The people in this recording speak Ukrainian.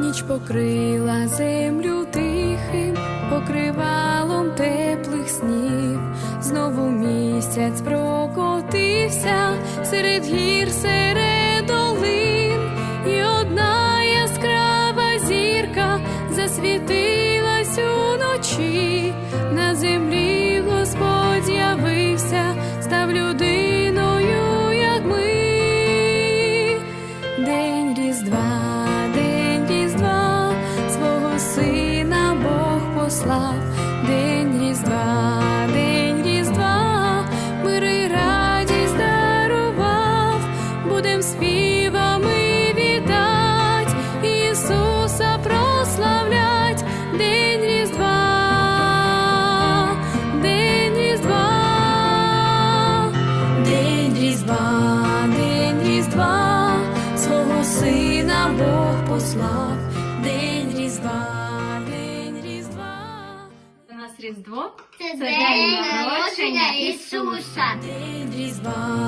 ніч покрила землю тихим покривалом теплих снів. Знову місяць прокотився серед гір, серед долин, і одна яскрава зірка засвітилась уночі. На землі Господь з'явився, став людиною, Бог послав, день Різдва, день Різдва, мир і радість дарував, будем співами вітать, Ісуса прославлять, день Різдва, день Різдва. День Різдва, день Різдва, свого сина Бог послав, день нас Різдво Це день народження Ісуса. День Різдва,